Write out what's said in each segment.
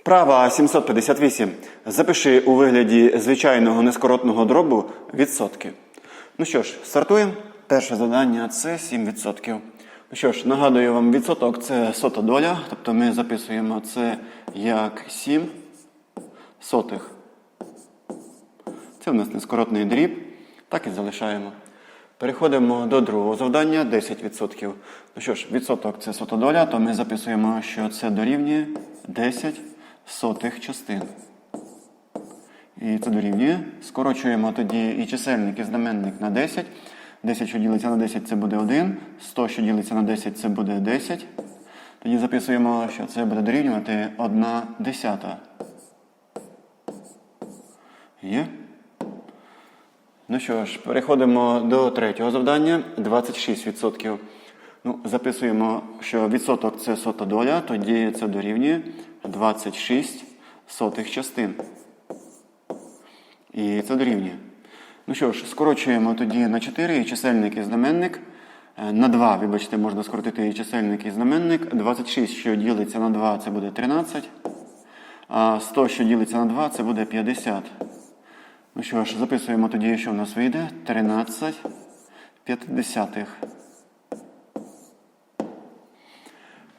Вправа 758. Запиши у вигляді звичайного нескоротного дробу відсотки. Ну що ж, стартуємо. Перше завдання це 7%. Ну що ж, нагадую вам, відсоток це сота доля, тобто ми записуємо це як 7 сотих. Це у нас нескоротний дріб, так і залишаємо. Переходимо до другого завдання 10%. Ну що ж, відсоток це сота доля, то ми записуємо, що це дорівнює 10 сотих частин. І це дорівнює. Скорочуємо тоді і чисельник, і знаменник на 10. 10, що ділиться на 10, це буде 1. 100, що ділиться на 10, це буде 10. Тоді записуємо, що це буде дорівнювати 1 десята. Є? Ну що ж, переходимо до третього завдання 26%. Ну, записуємо, що відсоток це сота доля, тоді це дорівнює 26 сотих частин. І це дорівнює. Ну що ж, скорочуємо тоді на 4 і чисельник і знаменник. Е, На 2, вибачте, можна скоротити і чисельник і знаменник. 26, що ділиться на 2, це буде 13. А 100, що ділиться на 2, це буде 50. Ну що ж, записуємо тоді, що в нас вийде 13 п'ятдесятих.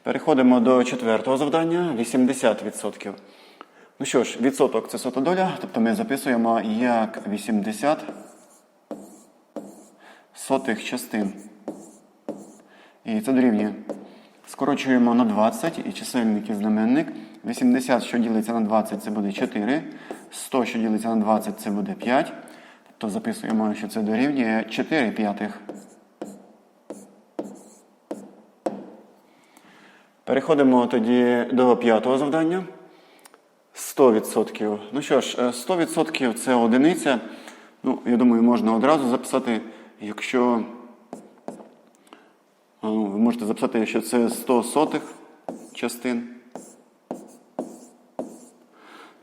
Переходимо до четвертого завдання 80%. Ну що ж, відсоток це сота доля, тобто ми записуємо як 80 сотих частин. І це дорівнює. Скорочуємо на 20 і чисельник і знаменник. 80, що ділиться на 20, це буде 4. 100, що ділиться на 20, це буде 5. Тобто записуємо, що це дорівнює 4 п'ятих. Переходимо тоді до п'ятого завдання. 100%. Ну що ж, е, 100% це одиниця. Ну, я думаю, можна одразу записати, якщо ну, ви можете записати, що це 100 сотих частин.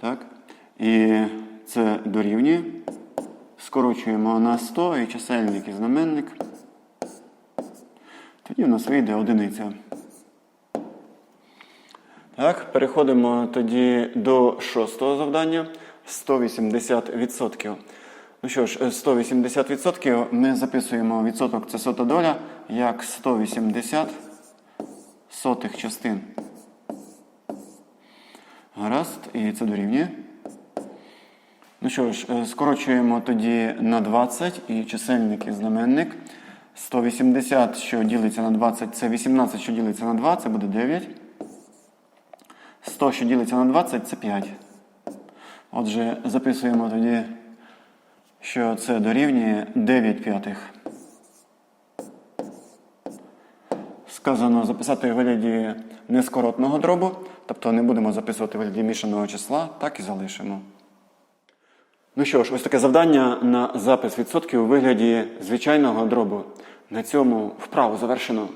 Так. І це дорівнює. Скорочуємо на 100 і чисельник і знаменник. Тоді у нас вийде одиниця. Так, переходимо тоді до шостого завдання 180%. Ну що ж, 180% ми записуємо відсоток це сота доля як 180 сотих частин. Гаразд, і це дорівнює. Ну що ж, е, скорочуємо тоді на 20 і чисельник і знаменник. 180, що ділиться на 20, це 18, що ділиться на 2, це буде 9. 100, що ділиться на 20, це 5. Отже, записуємо тоді, що це дорівнює 9 п'ятих. Сказано записати в вигляді нескоротного дробу, тобто не будемо записувати в вигляді мішаного числа, так і залишимо. Ну що ж, ось таке завдання на запис відсотків у вигляді звичайного дробу. На цьому вправу завершено.